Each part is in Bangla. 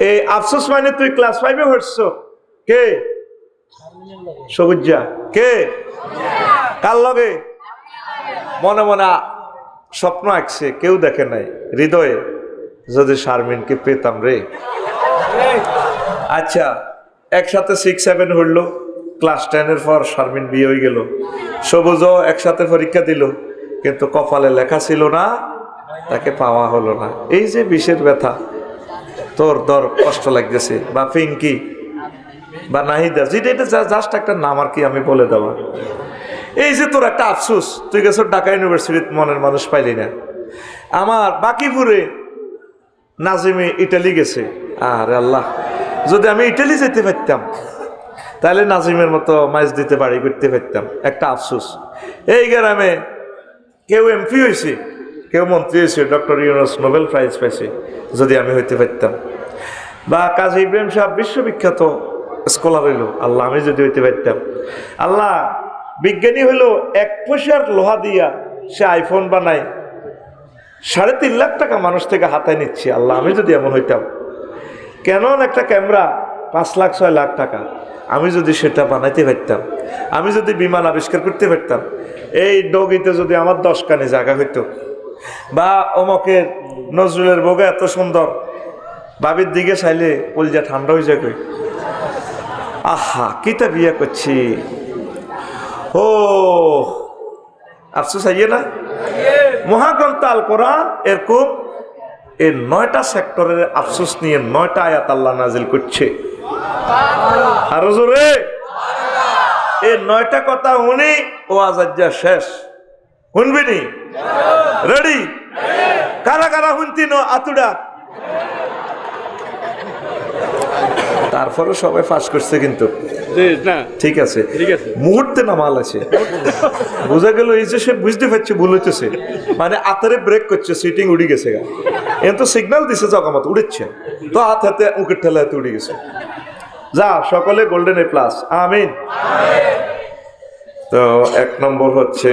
এই আফসোস মানে তুই ক্লাস ফাইভে হচ্ছ? কে? সবুজা কে? কার লগে? মনে মনে স্বপ্ন আঁকছে, কেউ দেখে নাই। হৃদয়ে, যদি শারমিনকে পেতাম রে। আচ্ছা একসাথে সিক্স সেভেন হইল। ক্লাস টেনের পর শারমিন বিয়ে হয়ে গেল। সবুজও একসাথে পরীক্ষা দিল। কিন্তু কপালে লেখা ছিল না, তাকে পাওয়া হলো না। এই যে বিষের ব্যথা। তোর দর কষ্ট লাগতেছে। বা পিঙ্কি বা নাহিদা, যেটা এটা জাস্ট একটা নাম আর কি আমি বলে দেওয়া এই যে তোর একটা আফসোস, তুই গেছ ঢাকা ইউনিভার্সিটির মনের মানুষ পাইলি না। আমার বাকিপুরে নাজিমে ইটালি গেছে। আরে আল্লাহ, যদি আমি ইটালি যেতে পারতাম, তাহলে নাজিমের মতো মাছ দিতে বাড়ি করতে পারতাম। একটা আফসোস। এই গ্রামে কেউ এমপি হয়েছে কেউ মন্ত্রী হয়েছে, ডক্টর ইউনুস নোবেল প্রাইজ পাইছে, যদি আমি হইতে পারতাম। বা কাজী ইব্রাহিম সাহেব বিশ্ববিখ্যাত স্কলার হইল, আল্লাহ আমি যদি হইতে পারতাম। আল্লাহ বিজ্ঞানী হইল, এক পয়সার লোহা দিয়া সে আইফোন বানায়, সাড়ে তিন লাখ টাকা মানুষ থেকে হাতায় নিচ্ছে, আল্লাহ আমি যদি এমন হইতাম। কেন একটা ক্যামেরা পাঁচ লাখ, ছয় লাখ টাকা, আমি যদি সেটা বানাইতে পারতাম, আমি যদি বিমান আবিষ্কার করতে পারতাম, এই ডগিতে যদি আমার দশ কানে জায়গা হইতো বা অমকের নজরুলের বগা এত সুন্দর, বাবির দিকে চাইলে কলজা ঠান্ডা হয়ে যায় কই। আহা, কিতা বিয়ে করছি। ও আফসোস আইয়ে না? মহাগ্রন্থ আল কোরআন এরকম এই নয়টা সেক্টরের আফসোস নিয়ে নয়টা আয়াত আল্লাহ নাজিল করছে। আর জোরে? এই নয়টা কথা উনি ও আজাজ্জা শেষ। শুনবিনি রেডি কারা কারা শুনতি ন আতুডা তারপরে সবাই ফাঁস করছে কিন্তু। ঠিক আছে। মুহূর্তে নামাল আছে। বোঝা গেল এই যে সে বুঝতে পারছে ভুল হইতেছে। মানে আতারে ব্রেক করছে সিটিং উড়ে গেছে গা। এন তো সিগন্যাল দিছে জগমত উড়েছে। তো হাত হাতে উকের ঠেলা হাতে উড়ে গেছে। যা সকলে গোল্ডেন এ প্লাস আমিন। তো এক নম্বর হচ্ছে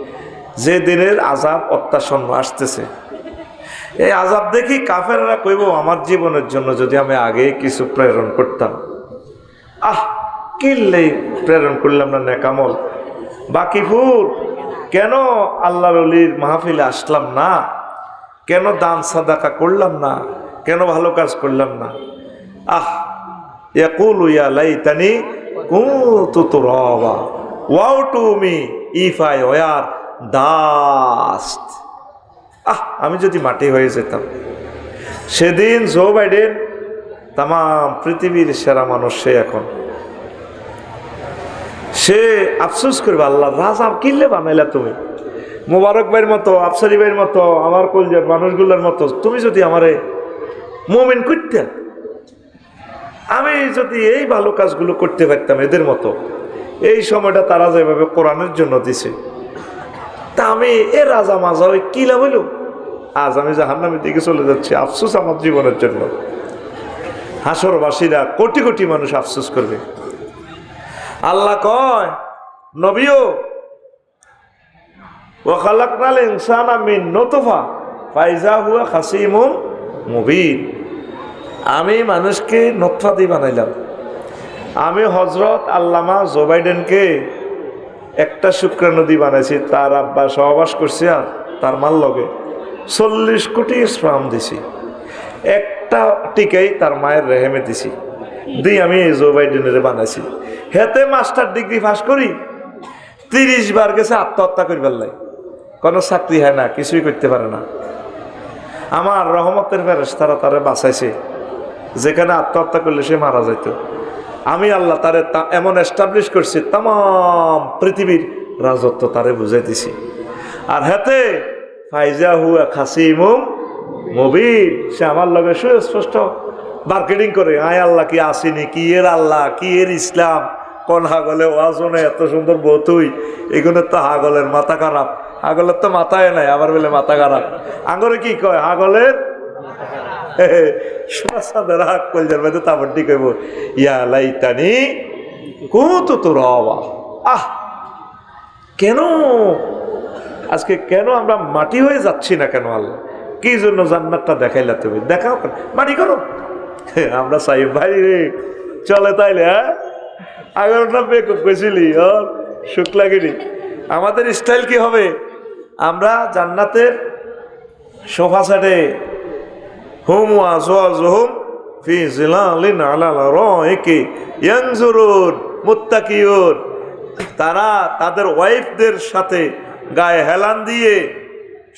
যে দিনের আজাব অত্যাসন্ন আসতেছে। এই আজাব দেখি কাফেররা কইব, আমার জীবনের জন্য যদি আমি আগে কিছু প্রেরণ করতাম। আহ কিনলেই প্রেরণ করলাম না নেকামল। বাকি ফুল, কেন আল্লাহর অলির মাহফিলে আসলাম না? কেন দান সাদাকা করলাম না? কেন ভালো কাজ করলাম না? আহ, ইয়াকুল ইয়া লাইতানি কুনতু তুরাবা woe to me if I were. Dust ah, আমি যদি মাটি হয়ে যেতাম। সেদিন জো বাইডেন তাম পৃথিবীর সেরা মানুষ সে এখন। সে আফসোস করবে, আল্লাহ, রাজা কিনলে বানাইলা তুমি। মোবারক ভাইয়ের মতো, আফসারি ভাইয়ের মতো, আমার কলজার মানুষগুলোর মতো, তুমি যদি আমারে মোমেন করতে। আমি যদি এই ভালো কাজগুলো করতে পারতাম এদের মতো। এই সময়টা তারা যেভাবে কোরআনের জন্য দিছে। তা আমি এ রাজা মাজা ওই কি লাভ হইল? আজ আমি জাহান্নামের দিকে চলে যাচ্ছি, আফসোস আমার জীবনের জন্য। হাসরবাসীরা কোটি কোটি মানুষ আফসোস করবে। আল্লাহ কয়, নবীও মুবিন। আমি মানুষকে নতফা দিয়ে বানাইলাম। আমি হজরত আল্লামা জো বাইডেনকে একটা শুক্র নদী বানাইছি, তার আব্বা সহবাস করছে আর তার মাল লগে চল্লিশ কোটি শ্রাম দিছি। একটা টিকেই তার মায়ের রেহেমে দিছি দি আমি জো বাইডেনের বানাইছি। হেতে মাস্টার ডিগ্রি পাস করি, তিরিশ বার গেছে আত্মহত্যা করিবার লাই। কোনো চাকরি হয় না, কিছুই করতে পারে না। আমার রহমতের ফেরেস তারা তারে বাঁচাইছে, যেখানে আত্মহত্যা করলে সে মারা যেত আমি আল্লাহ তারে তা- এমন এস্টাবলিশ করছি তাম পৃথিবীর রাজত্ব তারে বুঝাই দিছি। আর হেতে ফাইজা হুয়া খাসিমুম মুবিন, সে আমার লগে সুস্পষ্ট মার্কেটিং করে, আয় আল্লাহ, কি আসেনি? কি এর আল্লাহ? কি এর ইসলাম? কোন হাগলে ওয়াজনে এত সুন্দর বতুই এগুলোর তো হাগলের মাথা খারাপ। হাগলের তো মাথায় নাই, আবার বলে মাথা খারাপ। আঙরে কি কয়? হাগলের আহ, কেন? আজকে কেন আমরা মাটি হয়ে যাচ্ছি না কেন আল্লাহ? কি জন্য জান্নাতটা দেখাইলা তুমি? দেখাও কেন? মাটি করো। আমরা চাই ভাই রে, চলে তাইলে হ্যাঁ? আগরটা বেকুব কইছিলি, ও শুক্লা গিরি আমাদের স্টাইল কি হবে? আমরা জান্নাতের সোফা সেটে হুম ওয়াজওয়াজহুম ফি জিলালিন আলা রাইকি ইয়ানজুরুন মুত্তাকিয়ুন তারা তাদের ওয়াইফদের সাথে গায়ে হেলান দিয়ে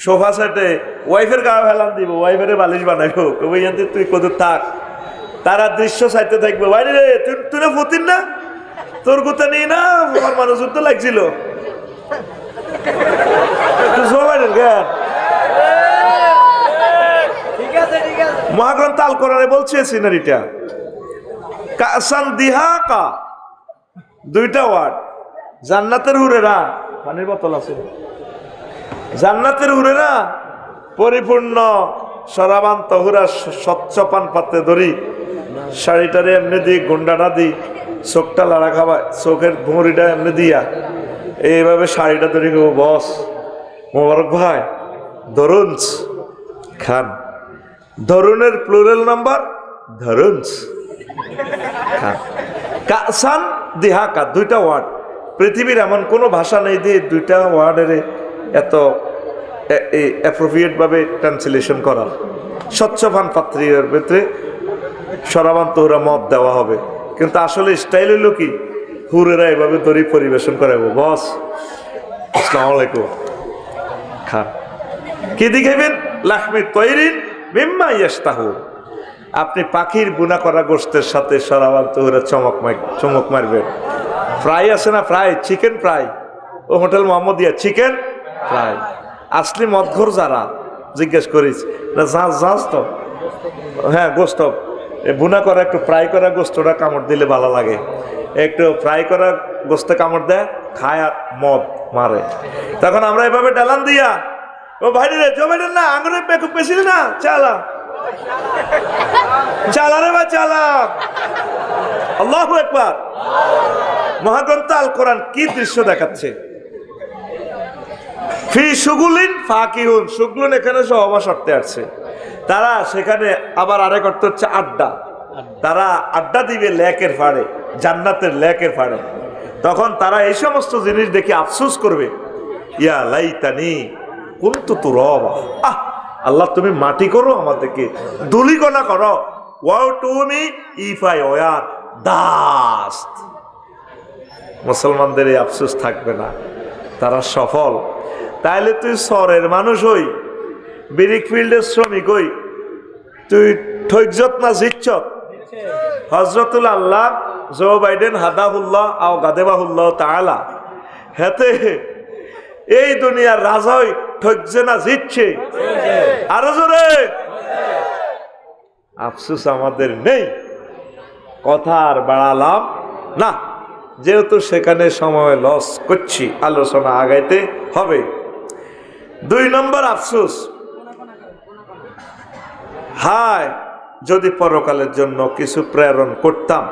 সোফা সেটে, ওয়াইফের গায়ে হেলান দিব, ওয়াইফের বালিশ বানাইবো। কবি জানতে তুই কত থাক। তারা দৃশ্য চাইতে থাকবে। বাইরে রে, তুই তুই না ফতির না? তোর কথা নেই না? আমার মানুষ তো লাগছিল। তুই সবাই মহাগ্রন্থ আল কোরআনে বলছে সিনারিটা কাসান দিহাকা, দুইটা ওয়ার্ড জান্নাতের হুরেরা, পানির বোতল আছে। জান্নাতের হুরেরা, পরিপূর্ণ সরাবান তহুরা স্বচ্ছ পান পাতে ধরি। শাড়িটারে এমনি দিই, গুন্ডাটা দিই, চোখটা লাড়া খাওয়ায় চোখের ভুঁড়িটা এমনি দিয়া। এইভাবে শাড়িটা ধরি বস, মোবারক ভাই ধরুনস খান। ধরুনের প্লুরাল নাম্বার ধরুনস। খান কাসান দিহাকা, দুইটা ওয়ার্ড পৃথিবীর এমন কোনো ভাষা নেই যে দুইটা ওয়ার্ডের এত অ্যাপ্রোপ্রিয়েট ভাবে ট্রান্সলেশন করা। স্বচ্ছ পান পাত্রীর ভিতরে সরাবান তোহরা মত দেওয়া হবে। কিন্তু আসলে স্টাইল হইল কি? হুরেরা এভাবে দড়ি পরিবেশন করাবো বস, আসসালামু আলাইকুম। খান কি দিখাইবেন? লাখমি তৈরিন আপনি পাখির বুনা করা গোষ্ঠের সাথে সরাবান তোহরা চমক চমক মারবেন ফ্রাই আছে না ফ্রাই? Chicken fry? ও হোটেল মোহাম্মদিয়া, চিকেন ফ্রাই। আসলি মদঘর যারা, জিজ্ঞেস করিস তো। হ্যাঁ গোস্ত। বুনা করা, একটু ফ্রাই করা গোস্তটা কামড় দিলে ভালো লাগে। একটু ফ্রাই করা গোস্ত কামড় দেয়, খায় আর মদ মারে। তখন আমরা এভাবে ডালান দিয়া ও ভাই রে জমাইলেন না, আঙুলে পেকুপ পেছিল না, চালা। চালা রে বা চালা। আল্লাহ একবার মহাগ্রন্থ আল কোরআন কি দৃশ্য দেখাচ্ছে? ফি সুগুলিন ফাকিহুন সুগুলিন এখানে সহবাস অর্থে আসছে। তারা সেখানে আবার আরেক অর্থ হচ্ছে আড্ডা। তারা আড্ডা দিবে লেকের ফাড়ে, জান্নাতের লেকের ফাড়ে। তখন তারা এই সমস্ত জিনিস দেখে আফসোস করবে, ইয়া লাইতানি। কুন্তু তু আহ, আল্লাহ, তুমি মাটি করো, আমাদেরকে দুলিকণা করো। ওয়াও তুমি ইফাই ওয়ার দাস। মুসলমানদের এই আফসোস থাকবে না, তারা সফল। তাইলে তুই সরের মানুষ হই বিরিক ফিল্ডের শ্রমিক হই, তুই ঠৈজত না জিচ্ছত হজরতুল আল্লাহ, জো বাইডেন, হাদাহুল্লাহ, আও গাদেবাহুল্লাহ তাআলা। হেতে এই দুনিয়ার রাজা হই ঠকছে না জিতছে। আরও জোরে। আফসুস আমাদের নেই। কথা আর বাড়ালাম না। যেহেতু সেখানে সময় লস করছি, আলোচনা আগাইতে হবে। দুই নম্বর আফসুস। হায়, যদি পরকালের জন্য কিছু প্রেরণ করতাম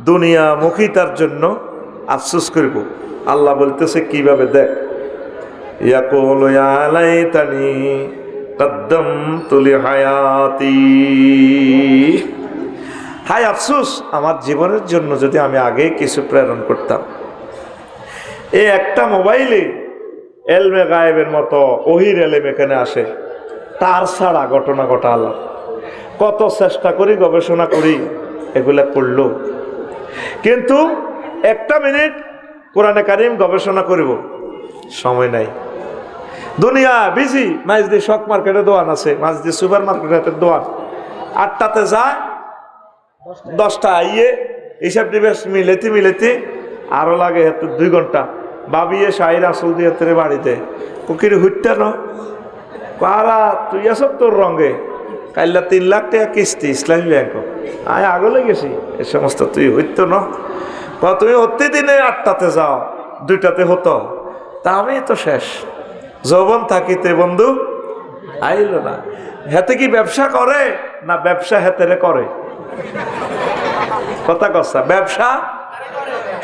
দুনিয়ামুখিতার জন্য আফসুস করব। আল্লাহ বলতেছে, কীভাবে দেখ? লিহায়াতি। হায় আফসোস, আমার জীবনের জন্য যদি আমি আগে কিছু প্রেরণ করতাম। এই একটা মোবাইলে এলমে গায়েবের মতো ওহির এলেম এখানে আসে। তার ছাড়া ঘটনা ঘটাল কত চেষ্টা করি, গবেষণা করি, এগুলো করল। কিন্তু একটা মিনিট কোরআনে কারিম গবেষণা করিব। সময় নাই। দুনিয়া বিজি মাঝদি শক মার্কেটে দোয়ান আছে, মাঝদি সুপার মার্কেটের দোয়ান। আটটাতে যায়, দশটা আইয়ে, হিসাব নিবেশ মিলেতে মিলেতে, আরও লাগে হাতে দুই ঘণ্টা। বাবিয়ে আসল দিয়ে হাতের বাড়িতে, কুকির হুইটটা ন। কারা তুই আসব তোর রঙে? কাইলা তিন লাখ টাকা কিস্তি, ইসলামী ব্যাংক। আয়, আগলে গেছি। এ সমস্ত তুই হইতো ন। তুমি প্রতিদিনে আটটাতে যাও, দুইটাতে হতো। তা আমি তো শেষ। যৌবন থাকিতে বন্ধু আইল না। হেতে কি ব্যবসা করে না ব্যবসা হেতেরে করে? কথা কসা ব্যবসা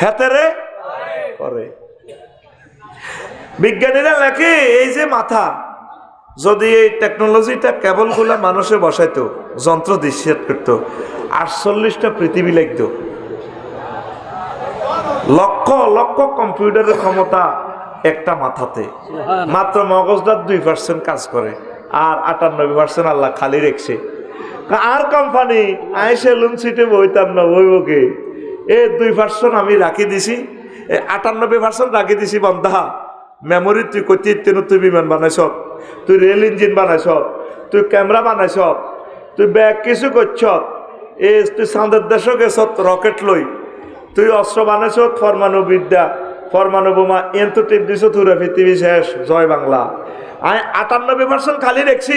হেতেরে করে। বিজ্ঞানীরা লেখে, এই যে মাথা, যদি এই টেকনোলজিটা কেবলগুলা মানুষে বসাইতো, যন্ত্র দৃশ্যেট করত, আটচল্লিশটা পৃথিবী লাগত লক্ষ লক্ষ কম্পিউটারের ক্ষমতা একটা মাথাতে। মাত্র মগজদার দুই পার্সেন্ট কাজ করে আর আটানব্বই পার্সেন্ট আল্লাহ খালি রেখছে। আর কোম্পানি আইসে লুন সিটে বইতাম না বইবকে এ দুই পার্সেন্ট আমি রাখি দিছি এ আটানব্বই পার্সেন্ট রাখি দিছি বন্ধা। মেমোরি তুই কতি তুই বিমান বানাইছ তুই রেল ইঞ্জিন বানাইছ তুই ক্যামেরা বানাইছ তুই ব্যাগ কিছু করছ এ তুই চাঁদের দেশ গেছ রকেট লই তুই অস্ত্র বানাইছ পরমাণু বিদ্যা পরমাণু বোমা এন তো টিপ দিছ তুরা পৃথিবী শেষ, জয় বাংলা। আমি আটানব্বই পার্সেন্ট খালি রেখছি,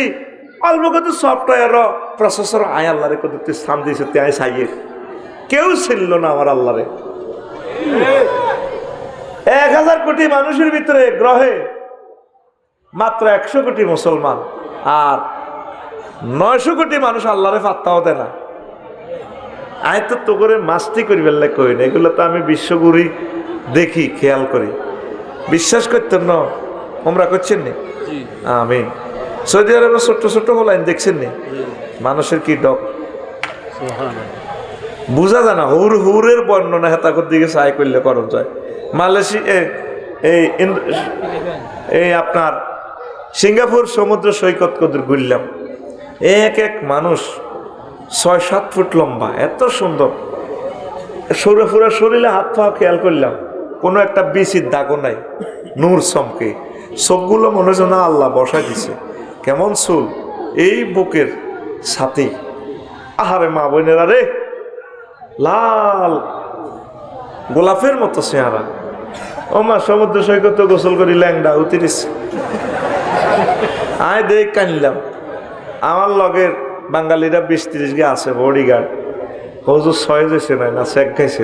অল্প কত সফটওয়্যার প্রসেসর আয় আল্লাহরে কত স্থান দিয়েছে তুই আয় সাইয়ের কেউ ছিল না আমার আল্লাহরে। এক হাজার কোটি মানুষের ভিতরে গ্রহে মাত্র একশো কোটি মুসলমান, আর নয়শো কোটি মানুষ আল্লাহরে পাত্তাও দেয় না। আয় তো তো করে মাস্তি করি বেললে কই না, এগুলো তো আমি বিশ্বগুরি দেখি খেয়াল করি। বিশ্বাস করতেন না তোমরা করছেন নি আমি সৌদি আরবে ছোট্ট ছোট্ট হলাইন দেখছেন নি মানুষের কি ডক? বুঝা যায় না হুর হুরের বর্ণনা হেতাকর দিকে সাই করলে করণ যায়। মালয়েশিয়া এই এই আপনার সিঙ্গাপুর সমুদ্র সৈকত কদর ঘুরলাম। এক এক মানুষ ছয় সাত ফুট লম্বা এত সুন্দর। সরে ফুরা শরীরে হাত পা খেয়াল করলাম। কোনো একটা বিচির দাগও নাই, নূর চমকে। সবগুলো মনে হচ্ছে না আল্লাহ বসা দিছে। কেমন চুল? এই বুকের সাথে আহারে মা বোনেরা রে! লাল গোলাপের মতো চেহারা। ও মা, সমুদ্র সৈকত গোসল করি ল্যাংডা উতিরিস আয় দেখ কানলাম আমার লগের বাঙালিরা বিশ তিরিশ গে আছে বডি গার্ড হজুর ছয় যেছে নাই না শেখ খাইছে।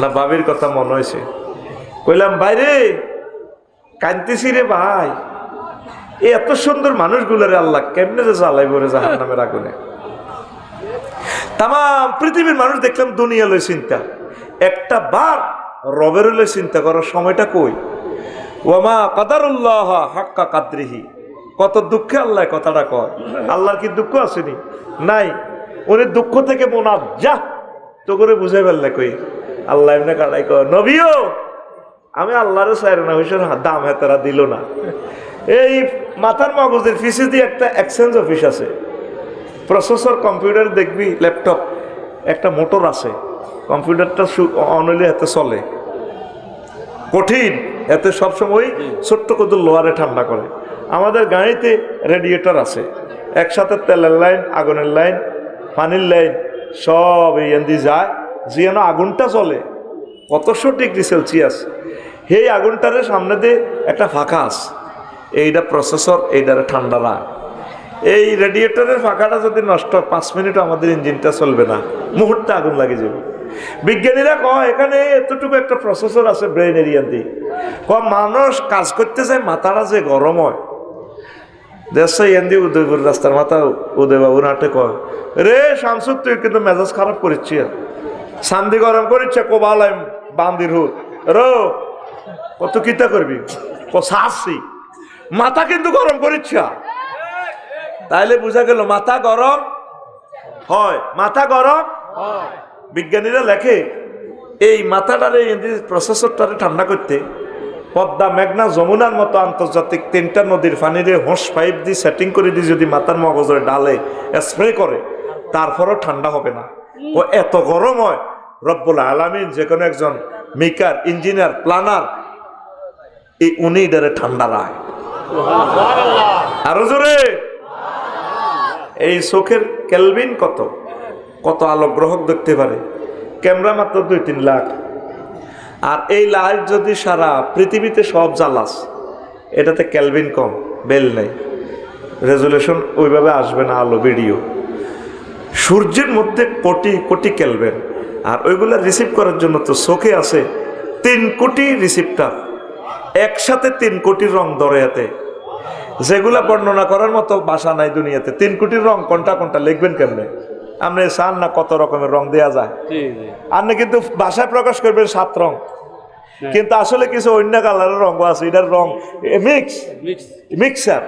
না বাবির কথা মনে হয়েছে কইলাম বাইরে কানতেছি রে ভাই। এ এত সুন্দর মানুষগুলোরে আল্লাহ, কেমনে যে জ্বালাই বলে জাহান নামের আগুনে? তাম পৃথিবীর মানুষ দেখলাম দুনিয়া লই চিন্তা। একটা বার রবের লই চিন্তা করার সময়টা কই? ওমা কাদারুল্লাহ হাক্কা কাদ্রিহি। কত দুঃখে আল্লাহ কথাটা কয়। আল্লাহর কি দুঃখ আসেনি? নাই। উনি দুঃখ থেকে মোনাব যা তো করে বুঝাই ফেললে কই? আল্লাহ এমনি কাটাই কয়, নবীও আমি আল্লাহর সাইর না দাম হেতারা দিল না। এই মাথার মগজের ফিসে দিয়ে একটা এক্সচেঞ্জ অফিস আছে। প্রসেসর কম্পিউটার দেখবি ল্যাপটপ একটা মোটর আছে। কম্পিউটারটা অনলি এতে চলে। কঠিন এতে সবসময় ছোট্ট কদুর লোয়ারে ঠান্ডা করে। আমাদের গাড়িতে রেডিয়েটর আছে। একসাথে তেলের লাইন আগুনের লাইন পানির লাইন সব এই এন্দি যায়। যেন আগুনটা চলে কতশো ডিগ্রি সেলসিয়াস সেই আগুনটারে সামনে দিয়ে একটা ফাঁকা আছে এইটা প্রসেসর এইটারে ঠান্ডা রাখ। এই রেডিয়েটরের ফাঁকাটা যদি নষ্ট, পাঁচ মিনিট আমাদের ইঞ্জিনটা চলবে না। মুহূর্তে আগুন লাগে যাবে। বিজ্ঞানীরা কয়, এখানে এতটুকু একটা প্রসেসর আছে ব্রেন এরিয়াতে ক মানুষ কাজ করতে যায় মাথাটা যে গরম হয়। দেশে এন্দি উদয়পুর রাস্তার মাথা উদয়বাবুর হাটে কয়, রে শামসুক তুই কিন্তু মেজাজ খারাপ করিচ্ছি শান্তি গরম করিচ্ছে কোবালাম বান্দির হুত রো কত কিতা করবি? শাসি মাথা কিন্তু গরম করিচ্ছা। তাইলে বোঝা গেল মাথা গরম? হয়। মাথা গরম? বিজ্ঞানীরা লেখে, এই মাথাটারে প্রসেসরটারে ঠান্ডা করতে, পদ্মা, মেঘনা, যমুনার মতো আন্তর্জাতিক তিনটা নদীর পানিরে হোঁস পাইপ দিয়ে সেটিং করে দিয়ে যদি মাথার মগজের ডালে স্প্রে করে, তারপরও ঠান্ডা হবে না। ও এত গরম হয়। রব্বুল আলামিন যে কোনো একজন মেকার, ইঞ্জিনিয়ার, প্লানার, এই উনি এটারে ঠান্ডা রায়। আরও জোরে। এই চোখের কেলভিন কত? কত আলো গ্রহক দেখতে পারে? ক্যামেরা মাত্র দুই তিন লাখ। আর এই লাইট যদি সারা পৃথিবীতে সব জ্বালাস, এটাতে ক্যালভিন কম, বেল নেই। রেজুলেশন ওইভাবে আসবে না আলো ভিডিও। সূর্যের মধ্যে কোটি কোটি কেলবেন আর ওইগুলো রিসিভ করার জন্য তো চোখে আছে তিন কোটি রিসিপ্টার একসাথে তিন কোটি রং দরেয়াতে। যেগুলা বর্ণনা করার মতো বাসা নাই দুনিয়াতে। তিন কোটির রং কোনটা কোনটা লিখবেন কেমনে? আপনি চান না কত রকমের রং দেয়া যায়? আপনি কিন্তু বাসায় প্রকাশ করবেন সাত রং। কিন্তু আসলে কিছু অন্য কালারের রঙ আছে এটার রং মিক্স মিক্সার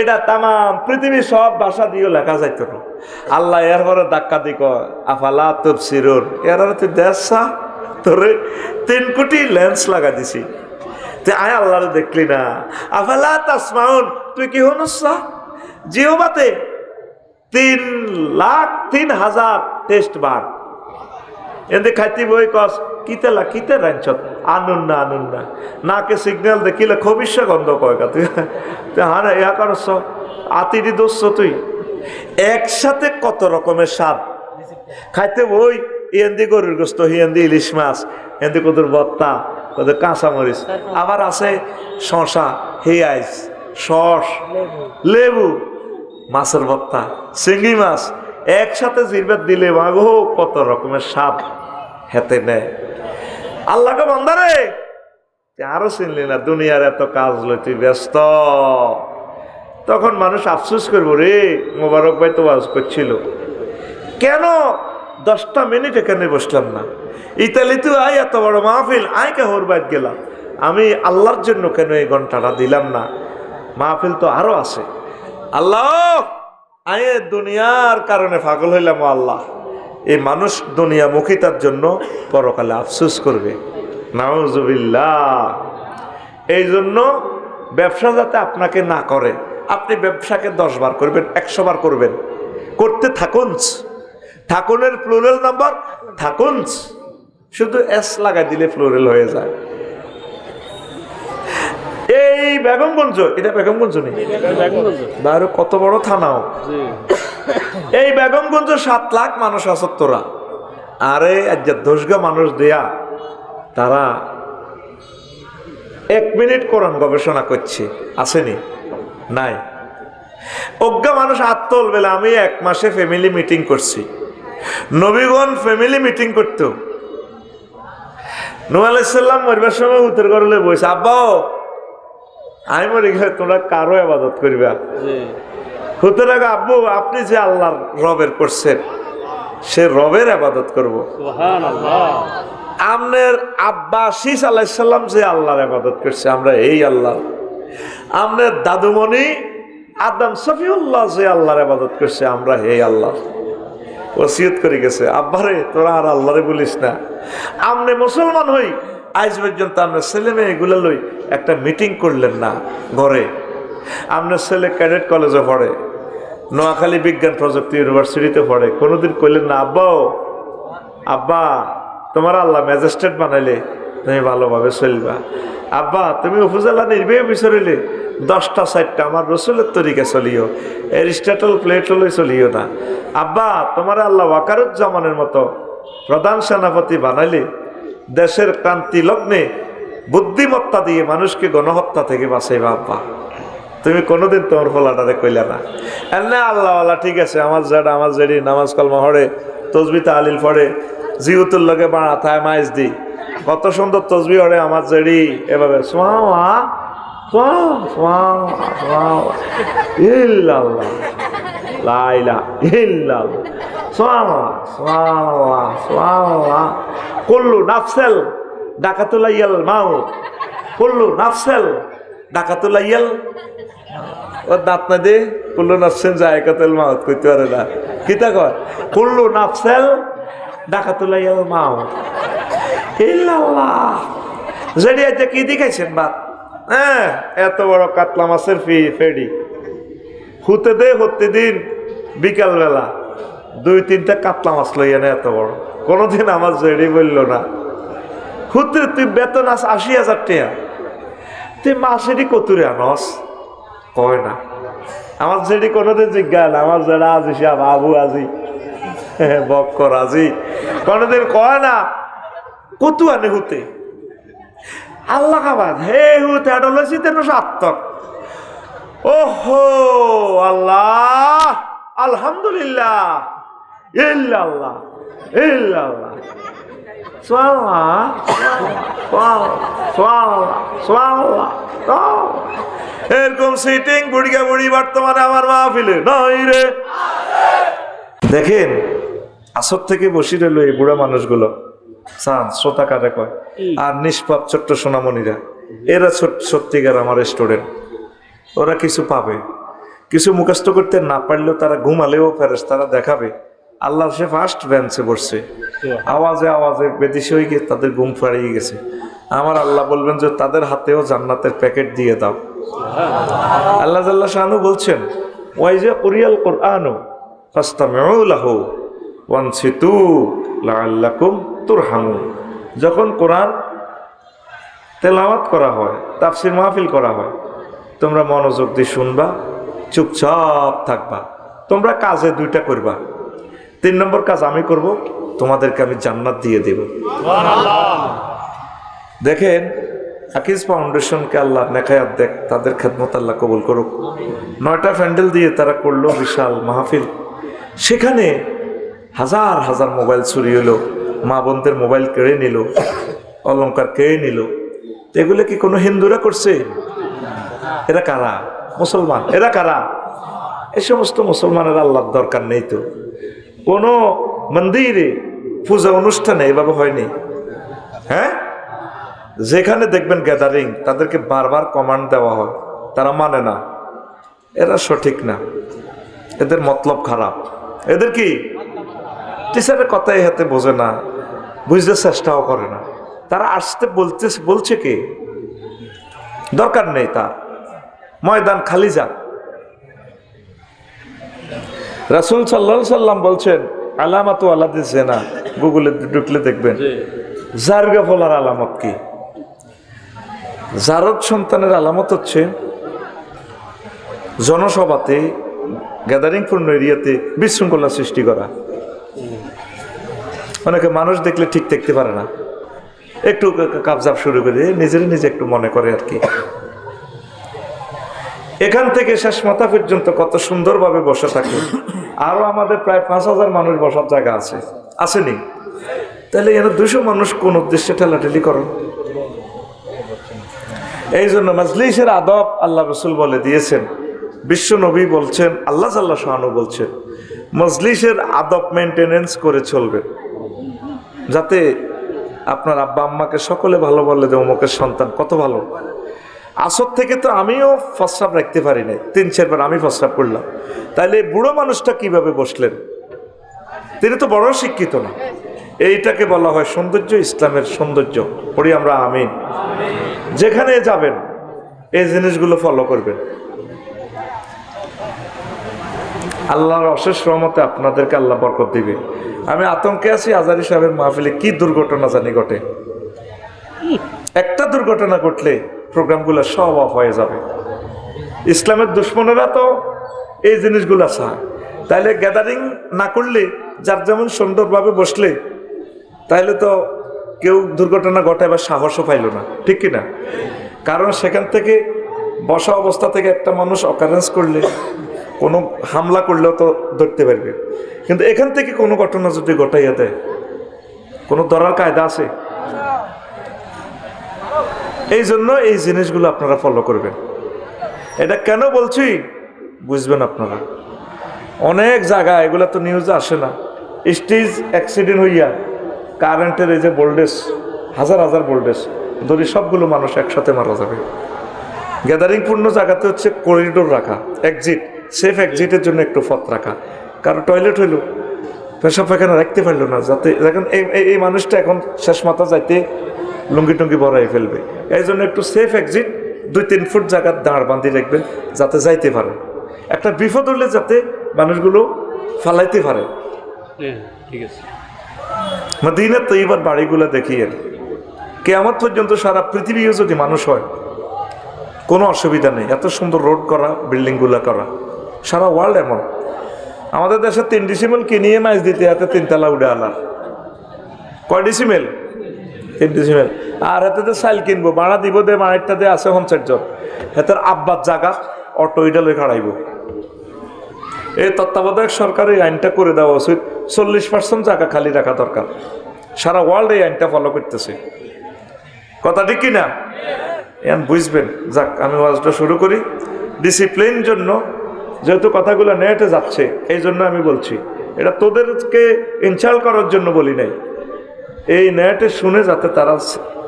এটা তাম পৃথিবীর সব ভাষা দিয়েও লেখা যাইত না আল্লাহ এর পরে ধাক্কা দিক, আফালা তোর সিরোর এর তুই দেশা তোরে তিন কোটি লেন্স লাগা দিছি। তে আয় আল্লাহরে দেখলি না। আফালা তাসমাউন? তুই কি হনসা? জিওবাতে তিন লাখ তিন হাজার টেস্ট বার এতে খাইতে বই কস, কিতে লা, কিতে রাঞ্চত আনুন না আনুন না। নাকে সিগন্যাল দেখিলে খবিষ্য গন্ধ কয় কা তুই হারে, ইয়া করছ? আতিরি দোষ তুই। একসাথে কত রকমের স্বাদ? খাইতে বই, ইয়েন্দি গরুর গোস্ত, হিয়েন্দি ইলিশ মাছ এন্দি কদুর বত্তা কদুর কাঁচামরিচ। আবার আছে শশা হেয়াইস সস লেবু। মাছের বত্তা চিংড়ি মাছ। একসাথে জিরবেদ দিলে, মাগো, কত রকমের স্বাদ। হেতে নেয়। আল্লাহকে বন্দারে তুই আরও চিনলি না দুনিয়ার এত কাজ লই তুই ব্যস্ত। তখন মানুষ আফসোস করব রে মোবারক ভাই তো ওয়াজ করছিল। কেন? দশটা মিনিট এখানে বসলাম না। ইতালি ইতালিতে আয়, এত বড় মাহফিল, আয় কে হরবাদ গেলাম। আমি আল্লাহর জন্য কেন এই ঘন্টাটা দিলাম না? মাহফিল তো আরও আছে। আল্লাহ, আয়ে দুনিয়ার কারণে পাগল হইলাম আল্লাহ। এই মানুষ দুনিয়া মুখিতার জন্য পরকালে আফসুস করবে। নাউজুবিল্লাহ। এই জন্য ব্যবসা যাতে আপনাকে না করে আপনি ব্যবসাকে দশ বার করবেন একশো বার করবেন। করতে থাকুন। থাকুনের ফ্লোরেল নাম্বার থাকুন। শুধু এস লাগাই দিলে ফ্লোরেল হয়ে যায়। এই বেগমগঞ্জ এটা বেগমগঞ্জ নেই? বেগমগঞ্জ। বাইরে কত বড় থানাও? এই বেগমগঞ্জ সাত লাখ মানুষ আছে তোরা। আরে আজ দশগা মানুষ দেয়া তারা এক মিনিট কোরআন গবেষণা করছে, আসেনি? নাই। অজ্ঞা মানুষ আত্মল বেলা আমি এক মাসে ফ্যামিলি মিটিং করছি। নবীগণ ফ্যামিলি মিটিং করতো। নু আলাইসাল্লাম মরবার সময় উত্তর করলে বসে আব্বাও, আমি মরে গেলে তোমরা কারও আবাদত করিবা? সুতরাং আব্বু আপনি যে আল্লাহর রবের করছেন সে রবের আবাদত করব। আমনের আব্বা শীষ আলাইসাল্লাম যে আল্লাহর আবাদত করছে আমরা এই আল্লাহ আমনের দাদুমণি আদম সফিউল্লাহ যে আল্লাহর আবাদত করছে আমরা এই আল্লাহ ওসিয়ত করে গেছে আব্বারে তোরা আর আল্লাহরে বলিস না। আমনে মুসলমান হই আজ পর্যন্ত আমরা ছেলে মেয়ে এগুলো লই একটা মিটিং করলেন না ঘরে। আপনার ছেলে ক্যাডেট কলেজে পড়ে। নোয়াখালী বিজ্ঞান প্রযুক্তি ইউনিভার্সিটিতে পড়ে। কোনোদিন কইলেন না আব্বাও আব্বা, তোমার আল্লাহ ম্যাজিস্ট্রেট বানাইলে তুমি ভালোভাবে চলবা। আব্বা, তুমি উপজেলা নির্বাহী বিচারিলে দশটা সাইডটা আমার রসুলের তরিকা চলিও। এরিস্টাটল প্লেটলৈ চলিও না। আব্বা, তোমার আল্লাহ ওয়াকারুজ্জামানের মতো প্রধান সেনাপতি বানাইলে দেশের ক্রান্তি লগ্নে বুদ্ধিমত্তা দিয়ে মানুষকে গণহত্যা থেকে বাঁচাইবা, আব্বা। তুমি কোনোদিন তোমার ফলাটারে কইলে না। এমনি আল্লাহ আল্লাহ ঠিক আছে, আমার জেড আমার জেডি নামাজ কলমা হরে তসবিতা আলিল পড়ে জিউতুর লগে বাড়া থায় মাইজ দি, কত সুন্দর তসবি হরে আমার জেডি এভাবে সোয়া কুল্লু ডাকাতুলাইয়াল মাউ কুল্লু নাফসেল ডাকাতুলাইয়াল ও দাঁত না দে কুল্লু নাফসেল জায়গাতেল মাউত কইতে পারে না। কিতা কয়? কুল্লু নাফসেল ডাকাতুলাইয়াল মাউত। ইল্লাল্লাহ। আজকে কি দেখাইছেন বা হ্যাঁ এত বড় কাতলা মাছের ফি ফেডি। হুতে দে, হতে দিন, বিকালবেলা। দুই, তিনটা কাতলা মাছ লইয়া না এত বড়। কোনোদিন আমার জেডি বলল না। হুতে, তুই বেতন আস আশি হাজার টাকা। তুই মাসেরই কতুরে আনস। কয় না? আমার যেটি কোনোদিন জিজ্ঞাসা আমার যারা আজি সে বাবু আজি। বক্কর আজি। কোনোদিন কয় না, কতু আনে হুতে? আল্লাহ খাবাদ হে হুতে, এটা লইছি তেন সার্থক। ওহো, আল্লাহ, আলহামদুলিল্লাহ। ইল্লাল্লাহ ইল্লাল্লাহ। এরকম সিটিং বুড়িয়া বুড়ি বর্তমানে আমার মাহফিলে নই রে। দেখেন আসর থেকে বসি রইল এই বুড়া মানুষগুলো। সান শ্রোতা কারে কয়? আর নিষ্পাপ ছোট্ট সোনামণিরা। এরা ছোট- সত্যিকার আমার স্টুডেন্ট ওরা কিছু পাবে। কিছু মুখস্থ করতে না পারলেও তারা ঘুমালেও ফেরেস তারা দেখাবে। আল্লাহ সে ফার্স্ট বেঞ্চে বসছে। আওয়াজে আওয়াজে বেদিসে হয়ে গিয়ে তাদের ঘুম ফাড়িয়ে গেছে। আমার আল্লাহ বলবেন যে তাদের হাতেও জান্নাতের প্যাকেট দিয়ে দাও। আল্লাহ জাল্লাহ শাহানু বলছেন ওয়াইজা উরিয়াল কোরআনু ফাস্তামিউ লাহু ওয়ানসিতু লাআল্লাকুম তুরহামুন যখন কোরআন তেলাওয়াত করা হয়, তাফসির মাহফিল করা হয়, তোমরা মনোযোগ দিয়ে শুনবা, চুপচাপ থাকবা। তোমরা কাজে দুইটা করবা। তিন নম্বর কাজ আমি করব, তোমাদেরকে আমি জান্নাত দিয়ে দেব। দেখেন আকিজ ফাউন্ডেশনকে আল্লাহ নেখায়াত দেখ, তাদের খেদমত আল্লাহ কবুল করুক। নয়টা প্যান্ডেল দিয়ে তারা করল বিশাল মাহফিল। সেখানে হাজার হাজার মোবাইল চুরি হলো, মা বোনদের মোবাইল কেড়ে নিল, অলংকার কেড়ে নিল। এগুলো কি কোনো হিন্দুরা করছে? এরা কারা? মুসলমান। এরা কারা? এই সমস্ত মুসলমানের আল্লাহর দরকার নেই তো। কোনো মন্দিরে পূজা অনুষ্ঠানে এভাবে হয়নি। হ্যাঁ? যেখানে দেখবেন গ্যাদারিং তাদেরকে বারবার কমান্ড দেওয়া হয়। তারা মানে না। এরা সঠিক না। এদের মতলব খারাপ। এদের কি? টিচারের কথাই হাতে বোঝে না। বুঝতে চেষ্টাও করে না। তারা আসতে বলতে বলছে কি? দরকার নেই তার। ময়দান খালি যাক। রাসুল সাল্লাহ সাল্লাম বলছেন আলামাত আলাদি জেনা গুগলে ঢুকলে দেখবেন। জারগা ফলার আলামত কি? জারদ সন্তানের আলামত হচ্ছে জনসভাতে গ্যাদারিং পূর্ণ এরিয়াতে বিশৃঙ্খলা সৃষ্টি করা। অনেকে মানুষ দেখলে ঠিক দেখতে পারে না। একটু কাবজাব শুরু করে নিজের নিজে একটু মনে করে আর কি। এখান থেকে শেষ মাথা পর্যন্ত কত সুন্দরভাবে বসে থাকে। আরও আমাদের প্রায় পাঁচ হাজার মানুষ বসার জায়গা আছে। আসেনি? তাহলে এখানে দুশো মানুষ কোন উদ্দেশ্যে ঠেলাঠেলি করো? এই জন্য মাজলিসের আদব আল্লাহ রসুল বলে দিয়েছেন। বিশ্ব নবী বলছেন, আল্লাহ সাল্লাহ শাহানু বলছেন, মজলিসের আদব মেনটেনেন্স করে চলবে। যাতে আপনার আব্বা আম্মাকে সকলে ভালো বলে যে অমুকের সন্তান কত ভালো। আসর থেকে তো আমিও ফসরাপ রাখতে পারি নাই তিন, চারবার আমি ফসরাপ করলাম। তাহলে বুড়ো মানুষটা কীভাবে বসলেন? তিনি তো বড় শিক্ষিত না। এইটাকে বলা হয় সৌন্দর্য, ইসলামের সৌন্দর্য। পড়ি আমরা আমিন। যেখানে যাবেন, এই জিনিসগুলো ফলো করবেন। আল্লাহর অশেষ রহমতে আপনাদেরকে আল্লাহ বরকত দিবে। আমি আতঙ্কে আছি, আজারি সাহেবের মাহফিলে কি দুর্ঘটনা জানি ঘটে। একটা দুর্ঘটনা ঘটলে প্রোগ্রামগুলো সব অফ হয়ে যাবে। ইসলামের দুশ্মনেরা তো এই জিনিসগুলো চায়। তাইলে গ্যাদারিং না করলে, যার যেমন সুন্দরভাবে বসলে, তাইলে তো কেউ দুর্ঘটনা ঘটায় বা সাহসও পাইল না। ঠিক কি না কারণ সেখান থেকে বসা অবস্থা থেকে একটা মানুষ অকারেন্স করলে, কোনো হামলা করলেও তো ধরতে পারবে। কিন্তু এখান থেকে কোনো ঘটনা যদি ঘটাইয়া দেয়, কোনো ধরার কায়দা আছে? এই জন্য এই জিনিসগুলো আপনারা ফলো করবেন। এটা কেন বলছি? বুঝবেন আপনারা। অনেক জায়গা এগুলো তো নিউজে আসে না। স্টেজ অ্যাক্সিডেন্ট হইয়া কারেন্টের এই যে ভোল্টেজ হাজার হাজার ভোল্টেজ ধরি সবগুলো মানুষ একসাথে মারা যাবে। গ্যাদারিং পূর্ণ জায়গাতে হচ্ছে করিডোর রাখা এক্সিট সেফ এক্সিটের জন্য একটু পথ রাখা। কারও টয়লেট হইল, পেশাব পায়খানা রাখতে পারল না, যাতে দেখেন এই মানুষটা এখন শেষ মাথা যাইতে লুঙ্গি টুঙ্গি ভরাই ফেলবে। এই জন্য একটু সেফ এক্সিট দুই তিন ফুট জায়গার দাঁড় বান্ধি রাখবেন যাতে যাইতে পারে। একটা বিপদ হলে যাতে মানুষগুলো ফালাইতে পারে। হ্যাঁ ঠিক আছে। মদিনা তৈবার বাড়িগুলো দেখিয়ে কেয়ামত পর্যন্ত সারা পৃথিবীও যদি মানুষ হয় কোনো অসুবিধা নেই। এত সুন্দর রোড করা বিল্ডিংগুলো করা। সারা ওয়ার্ল্ড এমন। আমাদের দেশে তিন ডিসিমেল কিনিয়ে মাছ দিতে হাতে তিনতলা উড়ে আলার। কয় ডিসিমেল তিন ডিসিমেল আর হাতে তো সাইল কিনবো, ভাড়া দিব দে মায়েরটা দে, আছে পঞ্চাশ জন। হাতের আব্বার জায়গা অটো এটা লই খাড়াইব। এই তত্ত্বাবধায়ক সরকার এই আইনটা করে দেওয়া উচিত। চল্লিশ পার্সেন্ট জায়গা খালি রাখা দরকার। সারা ওয়ার্ল্ড এই আইনটা ফলো করতেছে। কথা ঠিক কিনা এখন বুঝবেন। যাক, আমি ওয়াজটা শুরু করি। ডিসিপ্লিন জন্য যেহেতু কথাগুলো নেটে যাচ্ছে এই জন্য আমি বলছি। এটা তোদেরকে ইনসাল্ট করার জন্য বলি নাই। এই নেটে শুনে যাতে তারা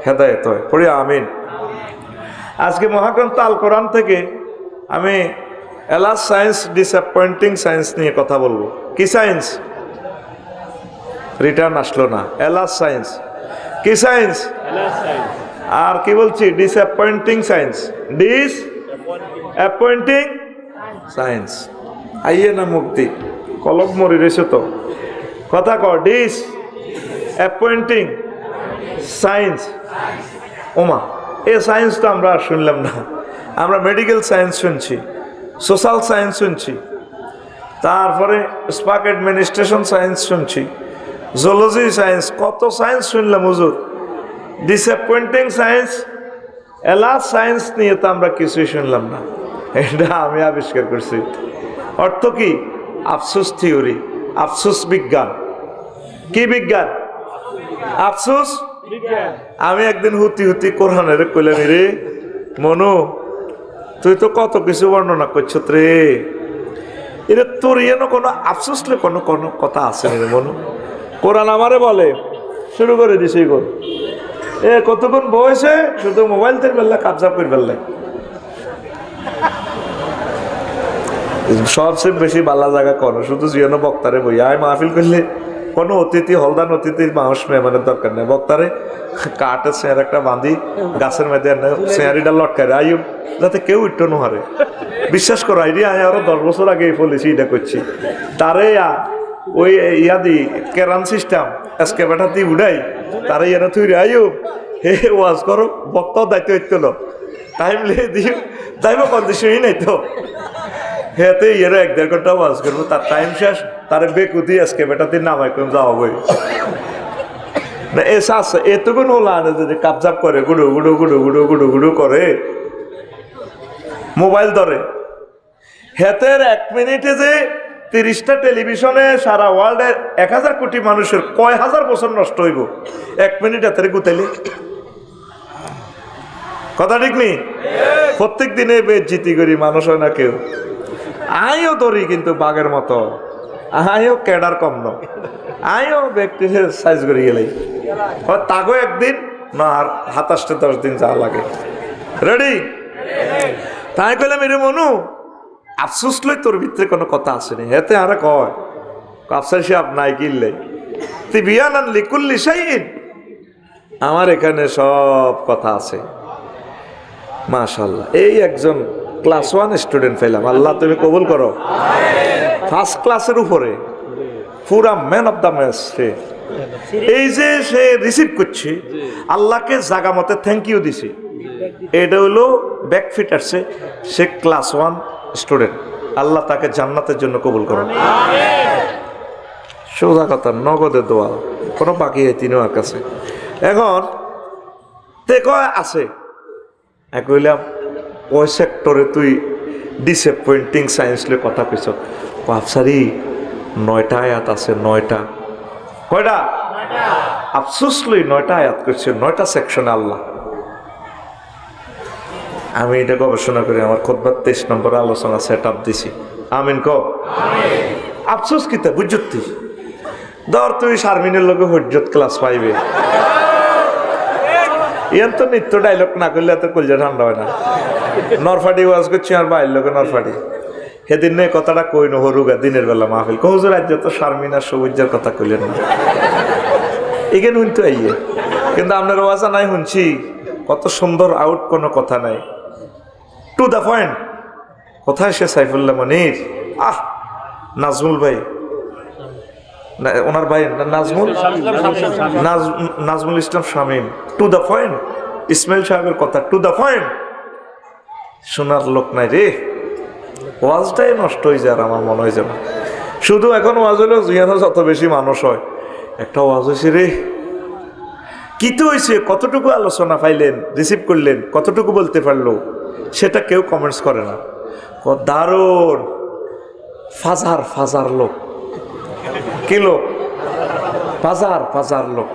হেদায়ত হয়। পড়ি আমিন। আজকে মহাগ্রন্থ আল কোরআন থেকে আমি এলাস সায়েন্স ডিসঅ্যাপয়েন্টিং সায়েন্স নিয়ে কথা বলব। কি সায়েন্স? রিটার্ন আসলো না। এলাস সায়েন্স। কি সায়েন্স? আর কি বলছি? Disappointing science. Dish? Disappointing science. আইয়ে না মুক্তি। কলক মরি রয়েছে তো। কথা কর ডিস? অ্যাপয়েন্টিং সায়েন্স ওমা, এ সায়েন্স তো আমরা শুনলাম না। আমরা মেডিকেল সায়েন্স শুনছি সোশ্যাল সায়েন্স শুনছি, তারপরে স্পাক অ্যাডমিনিস্ট্রেশন সায়েন্স শুনছি জুলজি সায়েন্স কত সায়েন্স শুনলাম হুজুর। ডিসঅ্যাপয়েন্টিং সায়েন্স এলাস সায়েন্স নিয়ে তো আমরা কিছুই শুনলাম না। এটা আমি আবিষ্কার করছি। অর্থ কি? আফসোস থিওরি আফসোস বিজ্ঞান। কি বিজ্ঞান? আফসোস? আমি একদিন হুতি হুতি কোরআনের কইলাম রে মনু তুই তো কত কিছু বর্ণনা করছ রে এটা তোর ইয়ে না কোনো আফসোসলে কোনো কোনো কথা আছে রে মনু? কোরআন আমারে বলে শুরু করে দিছি গো। এ কতক্ষণ বয়সে? শুধু মোবাইল থেকে বেললা কাবজা করে বেললে। সবচেয়ে বেশি বালা জায়গা করো শুধু জিয়ানো বক্তারে বই আয় মাহফিল করলে। কোনো অতিথি, হলদান অতিথির মানুষ মেহমানের দরকার নেই। বক্তারে কাঠের চেয়ার একটা বাঁধি গাছের মধ্যে চেয়ারিটা লটকায় আইব যাতে কেউ ইট্টো নোহারে। বিশ্বাস করো আইডি আমি আরও দশ বছর আগে পলিসি এটা করছি। তারে ওই ইয়া দি কেরান সিস্টেম এসকে বেটা দি উড়াই তারে ইয়ানো তুই আইও হে ওয়াজ করো, বক্তাও দায়িত্ব হইতো টাইম লিয়ে দিও যাইব কন্ডিশনই নাই তো। হেতে ইয়ের এক দেড় ঘণ্টা ওয়াজ করব, তার টাইম শেষ। তারে বেকুতি আজকে বেটাতে নামাই কম যাওয়া বই। না, এ শাস এতক্ষণ হলো আনে যদি কাপজাপ করে, গুডু গুডু গুডু গুডু গুডু গুডু করে। মোবাইল ধরে। হেতের এক মিনিটে যে তিরিশটা টেলিভিশনে সারা ওয়ার্ল্ডের এক হাজার কোটি মানুষের কয় হাজার বছর নষ্ট হইব? এক মিনিট হাতের গুতাইলে কথা ঠিক নেই প্রত্যেক দিনে বেজিতি করি মানুষ হয় না কেউ। আইও ধরি কিন্তু বাঘের মতো। আইও কেডার কম ন। আইও ব্যক্তি সাইজ করে গেলেই তাগো একদিন, না আর সাতাশটা দশ দিন যা লাগে। রেডি তাই কইলাম, এর মনু, আফসোস লই তোর ভিতরে কোনো কথা আসেনি হেতে আর কয় কাপসার সাহেব নাই কিনলে। তুই বিয়ান আন লিকুল্লি সাইন আমার এখানে সব কথা আছে। মাশাল্লাহ, এই একজন ক্লাস ওয়ান স্টুডেন্ট পেলাম আল্লাহ তুমি কবুল করো। ফার্স্ট ক্লাসের উপরে পুরা ম্যান অফ দ্য ম্যাচ সে। এই যে সে রিসিভ করছে, আল্লাহকে জাগা মতে থ্যাংক ইউ দিছি। এটা হলো ব্যাক আসছে সে ক্লাস ওয়ান স্টুডেন্ট আল্লাহ তাকে জান্নাতের জন্য কবুল করো। সোজা কথা, নগদে দোয়া। কোনো বাকি হয় তিনি ওর কাছে। এখন, তে কয় আছে? এক কইলাম ওই সেক্টরে তুই ডিসঅ্যাপয়েন্টিং সায়েন্স লিয়ে কথা কইছ। আফসারি নয়টা আয়াত আছে নয়টা। কয়টা? আফসোস লই নয়টা আয়াত করছে নয়টা সেকশনে আল্লাহ। আমি এটা গবেষণা করে আমার খোদবার তেইশ নম্বর আলোচনা সেট আপ দিছি। আমিন ক? আফসোস কিতা বুঝতি। ধর তুই শারমিনের লগে হজ্জত ক্লাস পাইবে। ইয়ান তো নিত্য ডায়লগ না করলে এত কলজা ঠান্ডা হয় না। নরফাটি ওয়াজ করছি আর বাইর লোকে নরফাটি। সেদিন নে কথাটা কই নো হরুগা, দিনের বেলা মাহফিল। কহুজুর রাজ্য তো শারমিনার সবুজের কথা কইলেন না। এখানে শুনতে আইয়ে। কিন্তু আপনার ওয়াজা নাই শুনছি, কত সুন্দর আউট কোনো কথা নাই। টু দ্য পয়েন্ট কোথায় সে সাইফুল্লাহ মনির? আহ, নাজমুল ভাই। ওনার ভাই নাজমুল? নাজ- Nazmul Islam Shamim. To the point Ismail সাহেবের কথা টু দ্য পয়েন্ট শোনার লোক নাই রে। ওয়াজটাই নষ্ট হয়ে যায় আমার মনে হয় যেন। শুধু এখন ওয়াজ হলেও জিয়ানো যত বেশি মানুষ হয়, একটা ওয়াজ হয়েছে রে। কি তো হয়েছে? কতটুকু আলোচনা পাইলেন রিসিভ করলেন, কতটুকু বলতে পারল? সেটা কেউ কমেন্টস করে না। দারুণ। ফাজার ফাজার লোক। কি লোক ফাজার ফাজার লোক।